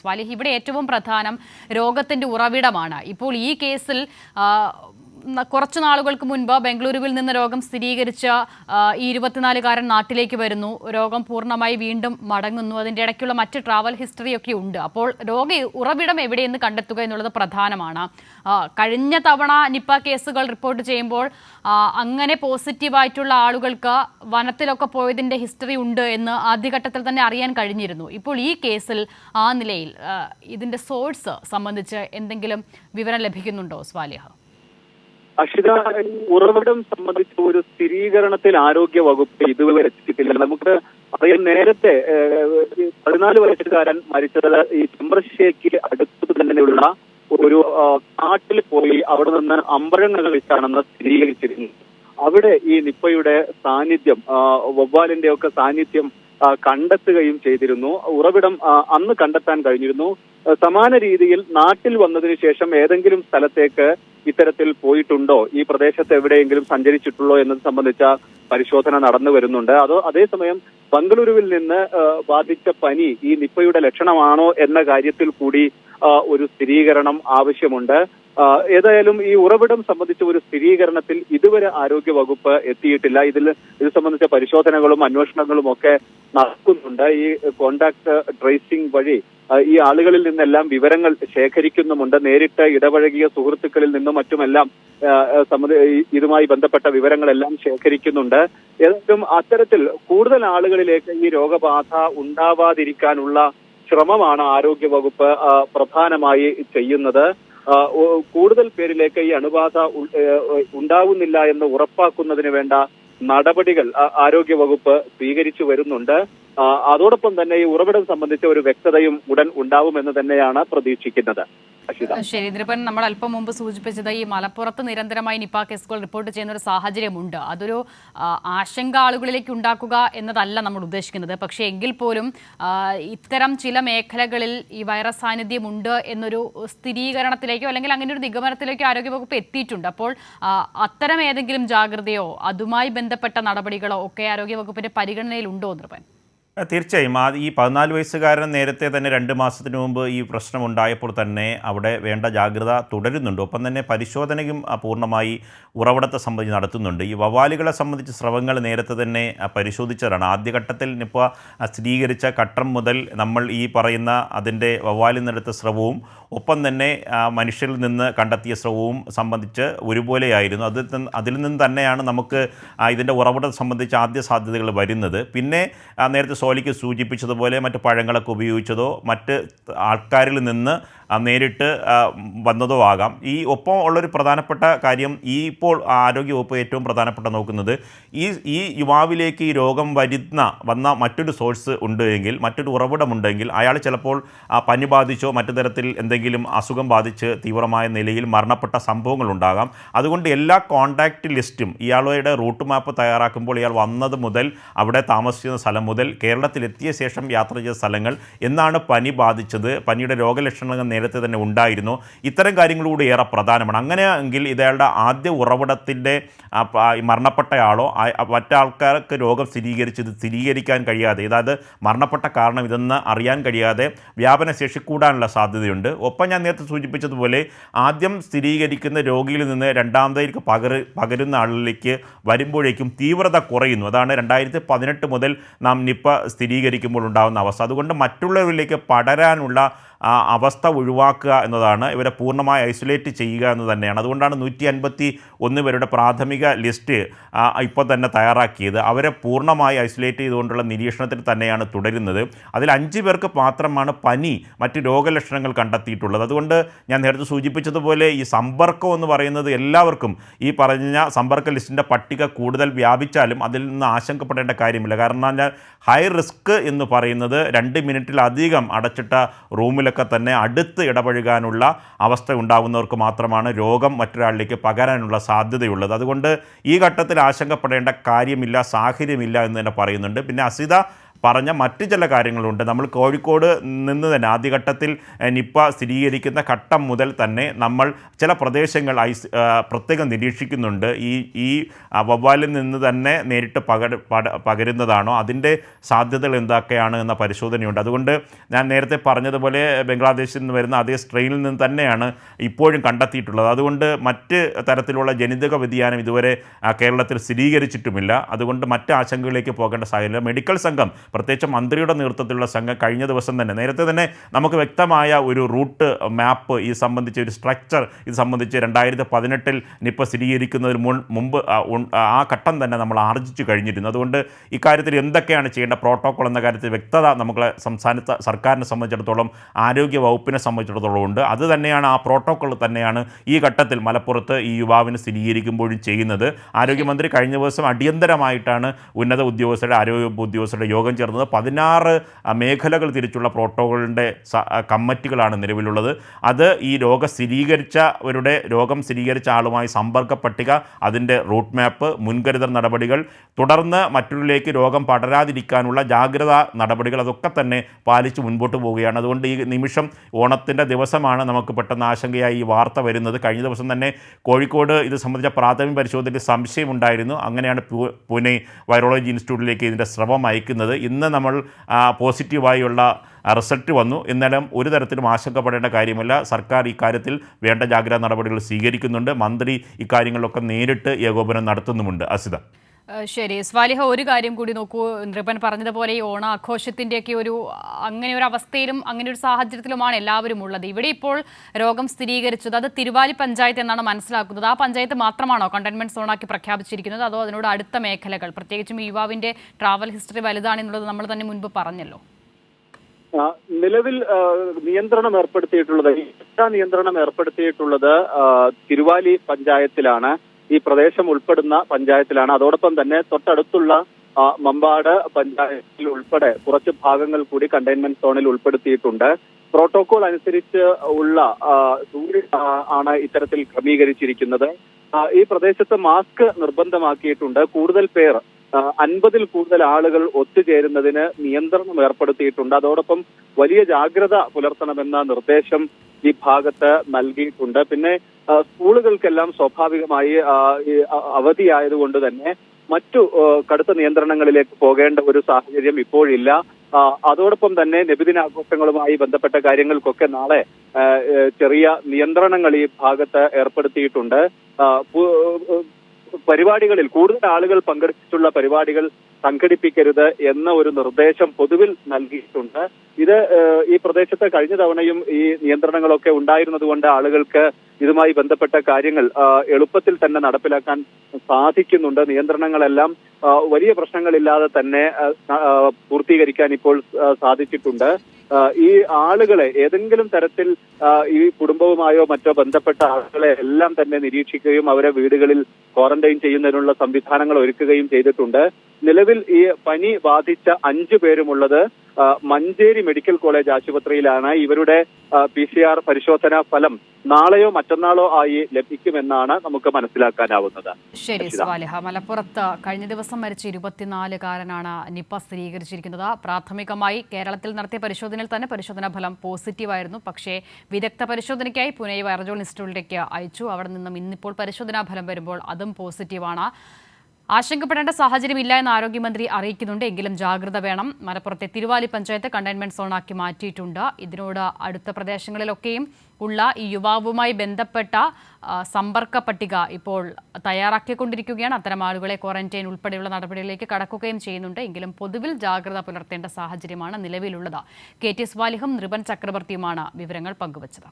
സ്വാലിഹ് ഇവിടെ ഏറ്റവും പ്രധാനം രോഗത്തിന്റെ ഉറവിടമാണ്. ഇപ്പോൾ ഈ കേസിൽ കുറച്ചു നാളുകൾക്ക് മുൻപ് ബംഗളൂരുവിൽ നിന്ന് രോഗം സ്ഥിരീകരിച്ച ഈ ഇരുപത്തിനാലുകാരൻ നാട്ടിലേക്ക് വരുന്നു. രോഗം പൂർണമായി വീണ്ടും മടങ്ങുന്നു. അതിന്റെ ഇടയ്ക്കുള്ള മറ്റ് ട്രാവൽ ഹിസ്റ്ററി ഒക്കെ ഉണ്ട്. അപ്പോൾ രോഗ ഉറവിടം എവിടെയെന്ന് കണ്ടെത്തുക എന്നുള്ളത് പ്രധാനമാണ്. കഴിഞ്ഞ തവണ നിപ്പ കേസുകൾ റിപ്പോർട്ട് ചെയ്യുമ്പോൾ അങ്ങനെ പോസിറ്റീവായിട്ടുള്ള ആളുകൾക്ക് വനത്തിലൊക്കെ പോയതിന്റെ ഹിസ്റ്ററി ഉണ്ട് എന്ന് ആദ്യഘട്ടത്തിൽ തന്നെ അറിയാൻ കഴിഞ്ഞിരുന്നു. ഇപ്പോൾ ഈ കേസിൽ ആ നിലയിൽ ഇതിന്റെ സോഴ്സ് സംബന്ധിച്ച് എന്തെങ്കിലും വിവരം ലഭിക്കുന്നുണ്ടോ സ്വാലിഹ? അക്ഷിത ഉറവിടം സംബന്ധിച്ച ഒരു സ്ഥിരീകരണത്തിൽ ആരോഗ്യ വകുപ്പ് ഇതുവരെ എത്തിച്ചിട്ടില്ല. നമുക്ക് അറിയാം നേരത്തെ പതിനാല് വയസ്സുകാരൻ മരിച്ചത് ഈ ചെമ്പ്രശ്ശേരിക്ക് അടുത്ത് തന്നെയുള്ള ഒരു കാട്ടിൽ പോയി അവിടെ നിന്ന് അമ്പഴങ്ങൾ വെച്ചാണെന്ന് സ്ഥിരീകരിച്ചിരുന്നു. അവിടെ ഈ നിപ്പയുടെ സാന്നിധ്യം വവ്വാലിന്റെ ഒക്കെ സാന്നിധ്യം കണ്ടെത്തുകയും ചെയ്തിരുന്നു. ഉറവിടം അന്ന് കണ്ടെത്താൻ കഴിഞ്ഞിരുന്നു. സമാന രീതിയിൽ നാട്ടിൽ വന്നതിന് ശേഷം ഏതെങ്കിലും സ്ഥലത്തേക്ക് ഇത്തരത്തിൽ പോയിട്ടുണ്ടോ? ഈ പ്രദേശത്ത് എവിടെയെങ്കിലും സഞ്ചരിച്ചിട്ടുള്ളോ എന്നത് സംബന്ധിച്ച പരിശോധന നടന്നു വരുന്നുണ്ട്. അതോ അതേസമയം ബംഗളൂരുവിൽ നിന്ന് ബാധിച്ച പനി ഈ നിപ്പയുടെ ലക്ഷണമാണോ എന്ന കാര്യത്തിൽ കൂടി ഒരു സ്ഥിരീകരണം ആവശ്യമുണ്ട്. ഏതായാലും ഈ ഉറവിടം സംബന്ധിച്ച ഒരു സ്ഥിരീകരണത്തിൽ ഇതുവരെ ആരോഗ്യ വകുപ്പ് എത്തിയിട്ടില്ല. ഇതിൽ ഇത് സംബന്ധിച്ച പരിശോധനകളും അന്വേഷണങ്ങളും ഒക്കെ നടക്കുന്നുണ്ട്. ഈ കോണ്ടാക്ട് ട്രേസിംഗ് വഴി ഈ ആളുകളിൽ നിന്നെല്ലാം വിവരങ്ങൾ ശേഖരിക്കുന്നുമുണ്ട്. നേരിട്ട് ഇടപഴകിയ സുഹൃത്തുക്കളിൽ നിന്നും മറ്റുമെല്ലാം ഇതുമായി ബന്ധപ്പെട്ട വിവരങ്ങളെല്ലാം ശേഖരിക്കുന്നുണ്ട്. ഏതായാലും അത്തരത്തിൽ കൂടുതൽ ആളുകളിലേക്ക് ഈ രോഗബാധ ഉണ്ടാവാതിരിക്കാനുള്ള ശ്രമമാണ് ആരോഗ്യ വകുപ്പ് പ്രധാനമായി ചെയ്യുന്നത്. കൂടുതൽ പേരിലേക്ക് ഈ അണുബാധ ഉണ്ടാകുന്നില്ല എന്ന് ഉറപ്പാക്കുന്നതിന് വേണ്ട നടപടികൾ ആരോഗ്യ വകുപ്പ് സ്വീകരിച്ചു വരുന്നുണ്ട്. അതോടൊപ്പം തന്നെ ഈ ഉറവിടം സംബന്ധിച്ച ഒരു വ്യക്തതയും ഉടൻ ഉണ്ടാവുമെന്ന് തന്നെയാണ് പ്രതീക്ഷിക്കുന്നത്. ശരി നമ്മൾ അല്പം മുമ്പ് സൂചിപ്പിച്ചത് ഈ മലപ്പുറത്ത് നിരന്തരമായി നിപ്പ കേസുകൾ റിപ്പോർട്ട് ചെയ്യുന്ന ഒരു സാഹചര്യമുണ്ട്. അതൊരു ആശങ്ക ആളുകളിലേക്ക് ഉണ്ടാക്കുക എന്നതല്ല നമ്മൾ ഉദ്ദേശിക്കുന്നത്. പക്ഷേ എങ്കിൽ പോലും ഇത്തരം ചില മേഖലകളിൽ ഈ വൈറസ് സാന്നിധ്യം ഉണ്ട് എന്നൊരു സ്ഥിരീകരണത്തിലേക്കോ അല്ലെങ്കിൽ അങ്ങനെ ഒരു നിഗമനത്തിലേക്കോ ആരോഗ്യവകുപ്പ് എത്തിയിട്ടുണ്ട്. അപ്പോൾ അത്തരം ഏതെങ്കിലും ജാഗ്രതയോ അതുമായി ബന്ധപ്പെട്ട നടപടികളോ ഒക്കെ ആരോഗ്യവകുപ്പിന്റെ പരിഗണനയിലുണ്ടോ ആ, തീർച്ചയായും. ആ ഈ പതിനാല് വയസ്സുകാരൻ നേരത്തെ തന്നെ രണ്ട് മാസത്തിന് മുമ്പ് ഈ പ്രശ്നം ഉണ്ടായപ്പോൾ തന്നെ അവിടെ വേണ്ട ജാഗ്രത തുടരുന്നുണ്ട്. ഒപ്പം തന്നെ പരിശോധനയും പൂർണമായി ഉറവിടത്തെ സംബന്ധിച്ച് നടത്തുന്നുണ്ട്. ഈ വവ്വാലുകളെ സംബന്ധിച്ച് സ്രവങ്ങൾ നേരത്തെ തന്നെ പരിശോധിച്ചതാണ്. ആദ്യഘട്ടത്തിൽ ഇപ്പോൾ സ്ഥിരീകരിച്ച ഘട്ടം മുതൽ നമ്മൾ ഈ പറയുന്ന അതിന്റെ വവ്വാലിൽ നിന്നെടുത്ത സ്രവവും ഒപ്പം തന്നെ മനുഷ്യരിൽ നിന്ന് കണ്ടെത്തിയ സ്രവവും സംബന്ധിച്ച് ഒരുപോലെയായിരുന്നു. അതിൽ നിന്ന് അതിൽ നിന്ന് തന്നെയാണ് നമുക്ക് ഇതിന്റെ ഉറവിടം സംബന്ധിച്ച് ആദ്യ സാധ്യതകൾ വരുന്നത്. പിന്നെ നേരത്തെ സോലിക്ക് സൂചിപ്പിച്ചതുപോലെ മറ്റ് പഴങ്ങളൊക്കെ ഉപയോഗിച്ചതോ മറ്റ് ആൾക്കാരിൽ നിന്ന് നേരിട്ട് വന്നതോ ആകാം ഈ ഒപ്പം ഉള്ളൊരു പ്രധാനപ്പെട്ട കാര്യം ഈ ഇപ്പോൾ ആരോഗ്യവകുപ്പ് ഏറ്റവും പ്രധാനപ്പെട്ട നോക്കുന്നത് ഈ ഈ യുവാവിലേക്ക് ഈ രോഗം വരുന്ന വന്ന മറ്റൊരു സോഴ്സ് ഉണ്ട് എങ്കിൽ മറ്റൊരു ഉറവിടമുണ്ടെങ്കിൽ അയാൾ ചിലപ്പോൾ പനി ബാധിച്ചോ മറ്റു തരത്തിൽ എന്തെങ്കിലും അസുഖം ബാധിച്ച് തീവ്രമായ നിലയിൽ മരണപ്പെട്ട സംഭവങ്ങൾ സംഭവങ്ങളുണ്ടാകാം. അതുകൊണ്ട് എല്ലാ കോൺടാക്റ്റ് ലിസ്റ്റും ഇയാളുടെ റൂട്ട് മാപ്പ് തയ്യാറാക്കുമ്പോൾ ഇയാൾ വന്നത് മുതൽ അവിടെ താമസിക്കുന്ന സ്ഥലം മുതൽ കേരളത്തിലെത്തിയ ശേഷം യാത്ര ചെയ്ത സ്ഥലങ്ങൾ എന്നാണ് പനി ബാധിച്ചത്. പനിയുടെ രോഗലക്ഷണങ്ങൾ നേരത്തെ തന്നെ ഉണ്ടായിരുന്നു. ഇത്തരം കാര്യങ്ങളൂടെ ഏറെ പ്രധാനമാണ്. അങ്ങനെയെങ്കിൽ ഇതയാളുടെ ആദ്യ ഉറവിടത്തിന്റെ മരണപ്പെട്ടയാളോ മറ്റാൾക്കാർക്ക് രോഗം സ്ഥിരീകരിച്ചത് സ്ഥിരീകരിക്കാൻ കഴിയാതെ അതായത് മരണപ്പെട്ട കാരണം ഇതെന്ന് അറിയാൻ കഴിയാതെ വ്യാപന ശേഷി കൂടാനുള്ള സാധ്യതയുണ്ട്. ഒപ്പം ഞാൻ നേരത്തെ സൂചിപ്പിച്ചതുപോലെ ആദ്യം സ്ഥിരീകരിക്കുന്ന രോഗിയിൽ നിന്ന് രണ്ടാമതേക്ക് പകർ പകരുന്ന ആളിലേക്ക് വരുമ്പോഴേക്കും തീവ്രത കുറയുന്നു. അതാണ് രണ്ടായിരത്തി പതിനെട്ട് മുതൽ നാം നിപ്പ സ്ഥിരീകരിക്കുമ്പോൾ ഉണ്ടാകുന്ന അവസ്ഥ. അതുകൊണ്ട് മറ്റുള്ളവരിലേക്ക് പടരാനുള്ള ആ, അവസ്ഥ ഒഴിവാക്കുക എന്നതാണ് ഇവരെ പൂർണമായി ഐസൊലേറ്റ് ചെയ്യുക എന്ന് തന്നെയാണ്. അതുകൊണ്ടാണ് നൂറ്റി അൻപത്തി ഒന്ന് പേരുടെ പ്രാഥമിക ലിസ്റ്റ് ഇപ്പോൾ തന്നെ തയ്യാറാക്കിയത്. അവരെ പൂർണമായി ഐസൊലേറ്റ് ചെയ്തുകൊണ്ടുള്ള നിരീക്ഷണത്തിൽ തന്നെയാണ് തുടരുന്നത്. അതിൽ അഞ്ച് പേർക്ക് മാത്രമാണ് പനി മറ്റ് രോഗലക്ഷണങ്ങൾ കണ്ടെത്തിയിട്ടുള്ളത്. അതുകൊണ്ട് ഞാൻ നേരത്തെ സൂചിപ്പിച്ചതുപോലെ ഈ സമ്പർക്കം എന്ന് പറയുന്നത് എല്ലാവർക്കും ഈ പറഞ്ഞ സമ്പർക്ക ലിസ്റ്റിന്റെ പട്ടിക കൂടുതൽ വ്യാപിച്ചാലും അതിൽ നിന്ന് ആശങ്കപ്പെടേണ്ട കാര്യമില്ല. കാരണം ഹൈ റിസ്ക് എന്ന് പറയുന്നത് രണ്ട് മിനിറ്റിലധികം അടച്ചിട്ട റൂമിലൊക്കെ തന്നെ അടുത്ത് ഇടപഴകാനുള്ള അവസ്ഥ ഉണ്ടാകുന്നവർക്ക് മാത്രമാണ് രോഗം മറ്റൊരാളിലേക്ക് പകരാനുള്ള സാധ്യതയുള്ളത്. അതുകൊണ്ട് ഈ ഘട്ടത്തിൽ ആശങ്കപ്പെടേണ്ട കാര്യമില്ല സാഹചര്യമില്ല എന്ന് തന്നെ പറയുന്നുണ്ട്. പിന്നെ അസിത പറഞ്ഞ മറ്റ് ചില കാര്യങ്ങളുണ്ട്. നമ്മൾ കോഴിക്കോട് നിന്ന് തന്നെ ആദ്യഘട്ടത്തിൽ നിപ്പ സ്ഥിരീകരിക്കുന്ന ഘട്ടം മുതൽ തന്നെ നമ്മൾ ചില പ്രദേശങ്ങൾ ഐസ് പ്രത്യേകം നിരീക്ഷിക്കുന്നുണ്ട്. ഈ ഈ വവ്വാലിൽ നിന്ന് തന്നെ നേരിട്ട് പട- പകരുന്നതാണോ? അതിന്റെ സാധ്യതകൾ എന്തൊക്കെയാണ് എന്ന പരിശോധനയുണ്ട്. അതുകൊണ്ട് ഞാൻ നേരത്തെ പറഞ്ഞതുപോലെ ബംഗ്ലാദേശിൽ നിന്ന് വരുന്ന അതേ സ്ട്രെയിനിൽ നിന്ന് തന്നെയാണ് ഇപ്പോഴും കണ്ടെത്തിയിട്ടുള്ളത്. അതുകൊണ്ട് മറ്റ് തരത്തിലുള്ള ജനിതക വ്യതിയാനം ഇതുവരെ കേരളത്തിൽ സ്ഥിരീകരിച്ചിട്ടുമില്ല. അതുകൊണ്ട് മറ്റ് ആശങ്കകളിലേക്ക് പോകേണ്ട സാഹചര്യം മെഡിക്കൽ സംഘം പ്രത്യേകിച്ച് മന്ത്രിയുടെ നേതൃത്വത്തിലുള്ള സംഘം കഴിഞ്ഞ ദിവസം തന്നെ നേരത്തെ തന്നെ നമുക്ക് വ്യക്തമായ ഒരു റൂട്ട് മാപ്പ് ഇത് സംബന്ധിച്ച് ഒരു സ്ട്രക്ചർ ഇത് സംബന്ധിച്ച് രണ്ടായിരത്തി പതിനെട്ടിൽ നിപ്പ സ്ഥിരീകരിക്കുന്നതിന് മുൻ മുമ്പ് ആ, ഘട്ടം തന്നെ നമ്മൾ ആർജിച്ചു കഴിഞ്ഞിരുന്നു. അതുകൊണ്ട് ഇക്കാര്യത്തിൽ എന്തൊക്കെയാണ് ചെയ്യേണ്ട പ്രോട്ടോകോൾ എന്ന കാര്യത്തിൽ വ്യക്തത നമുക്ക് സംസ്ഥാനത്തെ സർക്കാരിനെ സംബന്ധിച്ചിടത്തോളം ആരോഗ്യ വകുപ്പിനെ സംബന്ധിച്ചിടത്തോളം ഉണ്ട്. അത് തന്നെയാണ് ആ പ്രോട്ടോകോൾ തന്നെയാണ് ഈ ഘട്ടത്തിൽ മലപ്പുറത്ത് ഈ യുവാവിന് സ്ഥിരീകരിക്കുമ്പോഴും ചെയ്യുന്നത്. ആരോഗ്യമന്ത്രി കഴിഞ്ഞ ദിവസം അടിയന്തരമായിട്ടാണ് ഉന്നത ഉദ്യോഗസ്ഥരുടെ ആരോഗ്യ ഉദ്യോഗസ്ഥരുടെ യോഗം ചേർന്നത് പതിനാറ് മേഖലകൾ തിരിച്ചുള്ള പ്രോട്ടോകോളിന്റെ കമ്മിറ്റികളാണ് നിലവിലുള്ളത്. അത് ഈ രോഗം സ്ഥിരീകരിച്ചവരുടെ രോഗം സ്ഥിരീകരിച്ച ആളുമായി സമ്പർക്ക പട്ടിക അതിന്റെ റൂട്ട് മാപ്പ് മുൻകരുതൽ നടപടികൾ തുടർന്ന് മറ്റുള്ളിലേക്ക് രോഗം പടരാതിരിക്കാനുള്ള ജാഗ്രതാ നടപടികൾ അതൊക്കെ തന്നെ പാലിച്ച് മുൻപോട്ട് പോവുകയാണ്. അതുകൊണ്ട് ഈ നിമിഷം ഓണത്തിന്റെ ദിവസമാണ് നമുക്ക് പെട്ടെന്ന് ആശങ്കയായി ഈ വാർത്ത വരുന്നത്. കഴിഞ്ഞ ദിവസം തന്നെ കോഴിക്കോട് ഇത് സംബന്ധിച്ച പ്രാഥമിക പരിശോധനയ്ക്ക് സംശയമുണ്ടായിരുന്നു. അങ്ങനെയാണ് പൂനെ വൈറോളജി ഇൻസ്റ്റിറ്റ്യൂട്ടിലേക്ക് ഇതിന്റെ ശ്രമം അയക്കുന്നത്. ഇന്ന് നമ്മൾ പോസിറ്റീവായുള്ള റിസൾട്ട് വന്നു. എന്നാലും ഒരു തരത്തിലും ആശങ്കപ്പെടേണ്ട കാര്യമില്ല. സർക്കാർ ഇക്കാര്യത്തിൽ വേണ്ട ജാഗ്രതാ നടപടികൾ സ്വീകരിക്കുന്നുണ്ട്. മന്ത്രി ഇക്കാര്യങ്ങളിലൊക്കെ നേരിട്ട് ഏകോപനം നടത്തുന്നുമുണ്ട്. അസിത. ശരി. സ്വാലിഹ ഒരു കാര്യം കൂടി നോക്കൂ. നൃപൻ പറഞ്ഞതുപോലെ ഈ ഓണാഘോഷത്തിന്റെയൊക്കെ ഒരു അങ്ങനെ ഒരു അവസ്ഥയിലും അങ്ങനെ ഒരു സാഹചര്യത്തിലുമാണ് എല്ലാവരും ഉള്ളത്. ഇവിടെ ഇപ്പോൾ രോഗം സ്ഥിരീകരിച്ചത് അത് തിരുവാലി പഞ്ചായത്ത് എന്നാണ് മനസ്സിലാക്കുന്നത്. ആ പഞ്ചായത്ത് മാത്രമാണോ കണ്ടെയ്ൻമെന്റ് സോണാക്കി പ്രഖ്യാപിച്ചിരിക്കുന്നത്? അതോ അതിനോട് അടുത്ത മേഖലകൾ? പ്രത്യേകിച്ചും യുവാവിന്റെ ട്രാവൽ ഹിസ്റ്ററി വലുതാണെന്നുള്ളത് നമ്മൾ തന്നെ മുൻപ് പറഞ്ഞല്ലോ. നിലവിൽ നിയന്ത്രണം ഏർപ്പെടുത്തിയിട്ടുള്ളത് നിയന്ത്രണം ഏർപ്പെടുത്തിയിട്ടുള്ളത് തിരുവാലി പഞ്ചായത്തിലാണ്. ഈ പ്രദേശം ഉൾപ്പെടുന്ന പഞ്ചായത്തിലാണ്. അതോടൊപ്പം തന്നെ തൊട്ടടുത്തുള്ള മമ്പാട് പഞ്ചായത്തിൽ ഉൾപ്പെടെ കുറച്ച് ഭാഗങ്ങൾ കൂടി കണ്ടെയ്ൻമെന്റ് സോണിൽ ഉൾപ്പെടുത്തിയിട്ടുണ്ട്. പ്രോട്ടോകോൾ അനുസരിച്ച് ഉള്ള ആണ് ഇത്തരത്തിൽ ക്രമീകരിച്ചിരിക്കുന്നത്. ഈ പ്രദേശത്ത് മാസ്ക് നിർബന്ധമാക്കിയിട്ടുണ്ട്. കൂടുതൽ പേർ അൻപതിൽ കൂടുതൽ ആളുകൾ ഒത്തുചേരുന്നതിന് നിയന്ത്രണം ഏർപ്പെടുത്തിയിട്ടുണ്ട്. അതോടൊപ്പം വലിയ ജാഗ്രത പുലർത്തണമെന്ന നിർദ്ദേശം ഈ ഭാഗത്ത് നൽകിയിട്ടുണ്ട്. പിന്നെ സ്കൂളുകൾക്കെല്ലാം സ്വാഭാവികമായി അവധിയായതുകൊണ്ട് തന്നെ മറ്റു കടുത്ത നിയന്ത്രണങ്ങളിലേക്ക് പോകേണ്ട ഒരു സാഹചര്യം ഇപ്പോഴില്ല. അതോടൊപ്പം തന്നെ നബിദിനാഘോഷങ്ങളുമായി ബന്ധപ്പെട്ട കാര്യങ്ങൾക്കൊക്കെ നാളെ ചെറിയ നിയന്ത്രണങ്ങൾ ഈ ഭാഗത്ത് ഏർപ്പെടുത്തിയിട്ടുണ്ട്. പരിപാടികളിൽ കൂടുതൽ ആളുകൾ പങ്കെടുത്തിട്ടുള്ള പരിപാടികൾ സംഘടിപ്പിക്കരുത് എന്ന ഒരു നിർദ്ദേശം പൊതുവിൽ നൽകിയിട്ടുണ്ട്. ഇത് ഈ പ്രദേശത്ത് കഴിഞ്ഞ തവണയും ഈ നിയന്ത്രണങ്ങളൊക്കെ ഉണ്ടായിരുന്നതുകൊണ്ട് ആളുകൾക്ക് ഇതുമായി ബന്ധപ്പെട്ട കാര്യങ്ങൾ എളുപ്പത്തിൽ തന്നെ നടപ്പിലാക്കാൻ സാധിക്കുന്നുണ്ട്. നിയന്ത്രണങ്ങളെല്ലാം വലിയ പ്രശ്നങ്ങളില്ലാതെ തന്നെ പൂർത്തീകരിക്കാൻ ഇപ്പോൾ സാധിച്ചിട്ടുണ്ട്. ഈ ആളുകളെ ഏതെങ്കിലും തരത്തിൽ ഈ കുടുംബവുമായോ മറ്റോ ബന്ധപ്പെട്ട ആളുകളെ എല്ലാം തന്നെ നിരീക്ഷിക്കുകയും അവരെ വീടുകളിൽ ക്വാറന്റൈൻ ചെയ്യുന്നതിനുള്ള സംവിധാനങ്ങൾ ഒരുക്കുകയും ചെയ്തിട്ടുണ്ട്. നിലവിൽ ഈ പനി ബാധിച്ച അഞ്ചു പേരുമുള്ളത് മഞ്ചേരി മെഡിക്കൽ കോളേജ് ആശുപത്രിയിലാണ്. ഇവരുടെ പി സി ആർ പരിശോധനാ ഫലം നാളെയോ മറ്റന്നാളോ ആയി ലഭിക്കുമെന്നാണ് നമുക്ക് മനസ്സിലാക്കാനാവുന്നത്. ശരി. സ്വാലിഹ. മലപ്പുറത്ത് കഴിഞ്ഞ ദിവസം മരിച്ച ഇരുപത്തിനാലുകാരനാണ് നിപ്പ സ്ഥിരീകരിച്ചിരിക്കുന്നത്. പ്രാഥമികമായി കേരളത്തിൽ നടത്തിയ പരിശോധനയിൽ തന്നെ പരിശോധനാ ഫലം പോസിറ്റീവായിരുന്നു. പക്ഷേ വിദഗ്ധ പരിശോധനയ്ക്കായി പുനെ വൈറജോൾ ഇൻസ്റ്റിറ്റ്യൂട്ടിലേക്ക് അയച്ചു. അവിടെ നിന്നും ഇന്നിപ്പോൾ പരിശോധനാ ഫലം വരുമ്പോൾ അതും പോസിറ്റീവാണ്. ആശങ്കപ്പെടേണ്ട സാഹചര്യമില്ല എന്ന് ആരോഗ്യമന്ത്രി അറിയിക്കുന്നുണ്ട്. എങ്കിലും ജാഗ്രത വേണം. മലപ്പുറത്തെ തിരുവാലി പഞ്ചായത്ത് കണ്ടെയ്ൻമെന്റ് സോണാക്കി മാറ്റിയിട്ടുണ്ട്. ഇതിനോട് അടുത്ത പ്രദേശങ്ങളിലൊക്കെയും ഉള്ള ഈ യുവാവുമായി ബന്ധപ്പെട്ട സമ്പർക്ക പട്ടിക ഇപ്പോൾ തയ്യാറാക്കിക്കൊണ്ടിരിക്കുകയാണ്. അത്തരം ആളുകളെ ക്വാറന്റൈൻ ഉൾപ്പെടെയുള്ള നടപടികളിലേക്ക് കടക്കുകയും ചെയ്യുന്നുണ്ട്. എങ്കിലും പൊതുവിൽ ജാഗ്രത പുലർത്തേണ്ട സാഹചര്യമാണ് നിലവിലുള്ളത്. കെ ടി എസ് വാലിഹും നൃപൻ ചക്രവർത്തിയുമാണ് വിവരങ്ങൾ പങ്കുവച്ചത്.